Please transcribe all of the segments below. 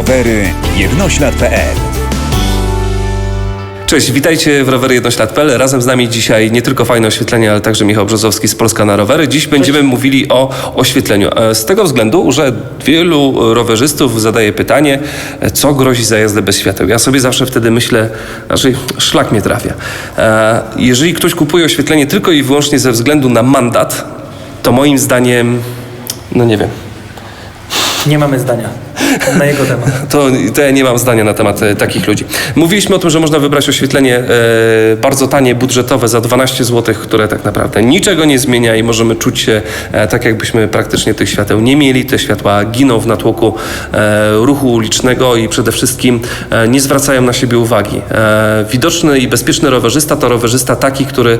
Rowery jednoślad.pl Cześć, witajcie w Rowery Jednoślad.pl. Razem z nami dzisiaj nie tylko fajne oświetlenie, ale także Michał Brzozowski z Polska na Rowery. Dziś będziemy mówili o oświetleniu. E, Z tego względu, że wielu rowerzystów zadaje pytanie, e, co grozi za jazdę bez świateł. Ja sobie zawsze wtedy myślę, raczej szlak mnie trafia. E, Jeżeli ktoś kupuje oświetlenie tylko i wyłącznie ze względu na mandat, to moim zdaniem, no nie wiem, Nie mamy zdania na jego temat. To, to ja nie mam zdania na temat e, takich ludzi. Mówiliśmy o tym, że można wybrać oświetlenie e, bardzo tanie, budżetowe za 12 zł, które tak naprawdę niczego nie zmienia i możemy czuć się e, tak, jakbyśmy praktycznie tych świateł nie mieli. Te światła giną w natłoku ruchu ulicznego i przede wszystkim nie zwracają na siebie uwagi. Widoczny i bezpieczny rowerzysta to rowerzysta taki, który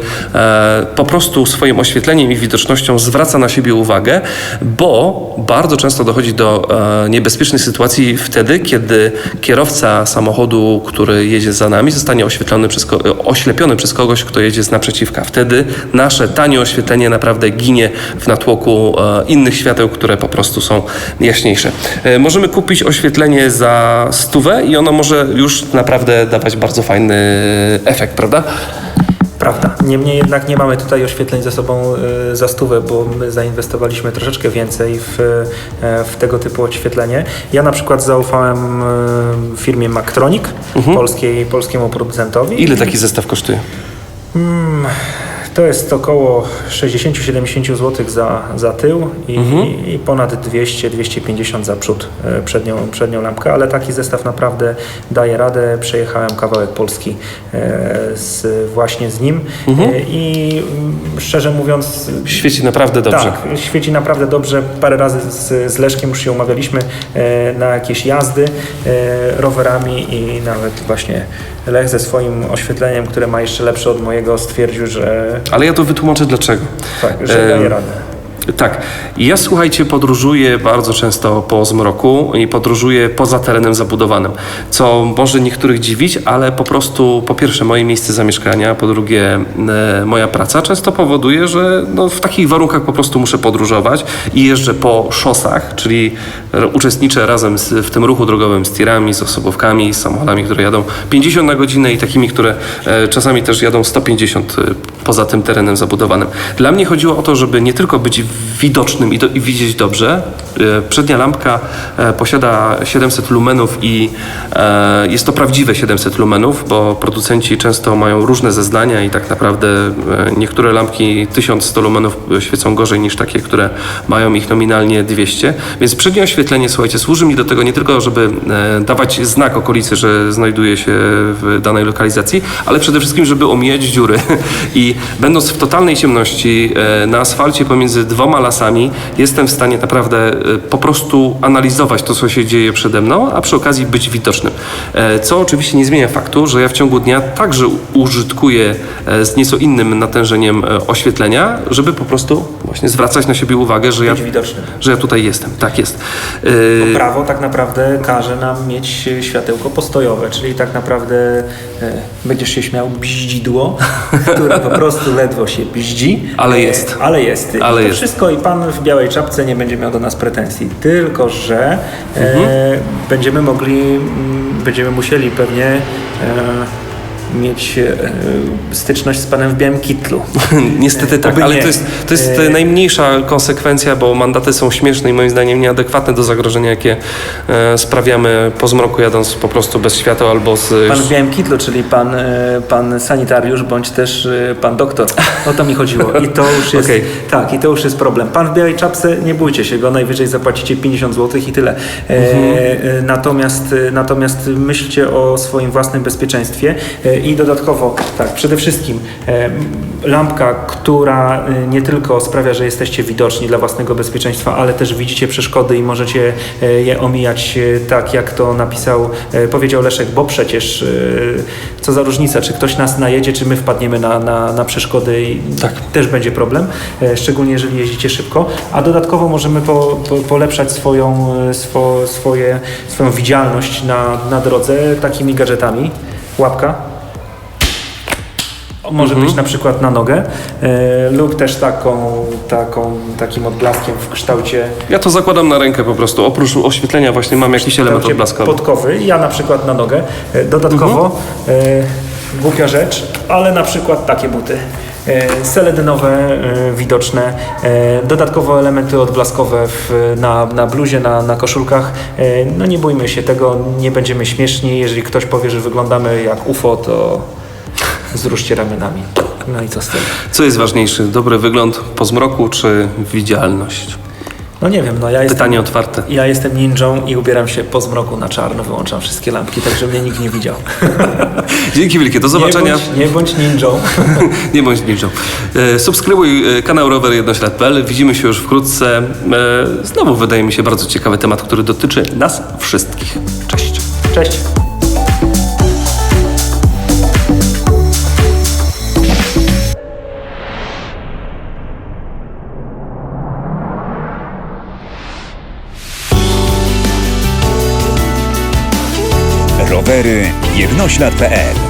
po prostu swoim oświetleniem i widocznością zwraca na siebie uwagę, bo bardzo często dochodzi do niebezpiecznej sytuacji wtedy, kiedy kierowca samochodu, który jedzie za nami, zostanie oświetlony przez, e, oślepiony przez kogoś, kto jedzie z naprzeciwka. Wtedy nasze tanie oświetlenie naprawdę ginie w natłoku e, innych świateł, które po prostu są jaśniejsze. E, możemy kupić oświetlenie za stówę i ono może już naprawdę dawać bardzo fajny efekt, prawda? Niemniej jednak nie mamy tutaj oświetleń ze sobą y, za stówę, bo my zainwestowaliśmy troszeczkę więcej w, e, w tego typu oświetlenie. Ja na przykład zaufałem y, firmie Maktronic, polskiej, polskiemu producentowi. Ile taki zestaw kosztuje? To jest około 60-70 zł za, za tył i, i ponad 200-250 za przód, e, przednią, przednią lampkę, ale taki zestaw naprawdę daje radę. Przejechałem kawałek Polski e, z, właśnie z nim e, i mm, szczerze mówiąc Świeci naprawdę dobrze. tak, świeci naprawdę dobrze. Parę razy z, z Leszkiem już się umawialiśmy na jakieś jazdy rowerami i nawet właśnie Lech ze swoim oświetleniem, które ma jeszcze lepsze od mojego, stwierdził, że, Ale ja to wytłumaczę dlaczego. tak, że daje radę. Tak. Ja słuchajcie, podróżuję bardzo często po zmroku i podróżuję poza terenem zabudowanym, co może niektórych dziwić, ale po prostu po pierwsze moje miejsce zamieszkania, po drugie e, moja praca często powoduje, że no, w takich warunkach po prostu muszę podróżować i jeżdżę po szosach, czyli uczestniczę razem z, w tym ruchu drogowym z tirami, z osobówkami, z samochodami, które jadą 50 na godzinę i takimi, które e, czasami też jadą 150 e, poza tym terenem zabudowanym. Dla mnie chodziło o to, żeby nie tylko być widocznym i, do, i widzieć dobrze. E, Przednia lampka e, posiada 700 lumenów i e, jest to prawdziwe 700 lumenów, bo producenci często mają różne zeznania i tak naprawdę niektóre lampki 1100 lumenów świecą gorzej niż takie, które mają ich nominalnie 200. Więc przednie oświetlenie, słuchajcie, służy mi do tego nie tylko, żeby dawać znak okolicy, że znajduje się w danej lokalizacji, ale przede wszystkim, żeby omijać dziury. I będąc w totalnej ciemności na asfalcie pomiędzy dwoma lasami, jestem w stanie naprawdę e, po prostu analizować to, co się dzieje przede mną, a przy okazji być widocznym. E, Co oczywiście nie zmienia faktu, że ja w ciągu dnia także użytkuję e, z nieco innym natężeniem oświetlenia, żeby po prostu właśnie zwracać na siebie uwagę, że ja, widocznym. że ja tutaj jestem. Tak jest. E, Prawo tak naprawdę każe nam mieć światełko postojowe, czyli tak naprawdę będziesz się śmiał bździdło, które po prostu ledwo się bździ. Ale jest. Ale jest. Ale jest. Wszystko i pan w białej czapce nie będzie miał do nas pretensji. Tylko, że e, będziemy mogli, mm, będziemy musieli pewnie e, mieć e, styczność z panem w białym kitlu. Niestety tak, Oby ale nie. to jest, to jest E, najmniejsza konsekwencja, bo mandaty są śmieszne i moim zdaniem nieadekwatne do zagrożenia, jakie e, sprawiamy po zmroku jadąc po prostu bez świateł albo z... Pan w białym kitlu, czyli pan, e, pan sanitariusz, bądź też e, pan doktor. O to mi chodziło. I to już jest, Okej. tak, i to już jest problem. Pan w białej czapce, nie bójcie się go, najwyżej zapłacicie 50 zł i tyle. E, e, natomiast, e, natomiast myślcie o swoim własnym bezpieczeństwie e, i dodatkowo, tak, przede wszystkim e, lampka, która e, nie tylko sprawia, że jesteście widoczni dla własnego bezpieczeństwa, ale też widzicie przeszkody i możecie e, je omijać tak, jak to napisał, powiedział Leszek, bo przecież co za różnica, czy ktoś nas najedzie, czy my wpadniemy na, na, na przeszkody i Tak. też będzie problem, szczególnie jeżeli jeździcie szybko, a dodatkowo możemy po, po, polepszać swoją, swo, swoje, swoją widzialność na, na drodze takimi gadżetami. Łapka. Może Mhm. być na przykład na nogę e, lub też taką, taką, takim odblaskiem w kształcie Ja to zakładam na rękę po prostu. Oprócz oświetlenia właśnie mam jakiś element odblaskowy. podkowy. Ja na przykład na nogę. E, Dodatkowo Mhm. e, głupia rzecz, ale na przykład takie buty. E, Seledynowe, e, widoczne, e, dodatkowo elementy odblaskowe w, na, na bluzie, na, na koszulkach. No nie bójmy się tego, nie będziemy śmieszni. Jeżeli ktoś powie, że wyglądamy jak UFO, to zruszcie ramionami. No i co z tego? Co jest ważniejszy? Dobry wygląd po zmroku czy widzialność? No nie wiem, no ja jestem... Pytanie otwarte. Ja jestem ninją i ubieram się po zmroku na czarno, wyłączam wszystkie lampki, tak żeby mnie nikt nie widział. Dzięki wielkie, do zobaczenia. Nie bądź, nie bądź ninją. Nie bądź ninją. E, Subskrybuj e, kanał Rower Jednoślad.pl. Widzimy się już wkrótce. E, Znowu wydaje mi się bardzo ciekawy temat, który dotyczy nas wszystkich. Cześć. Cześć. Rowery jednoślad.pl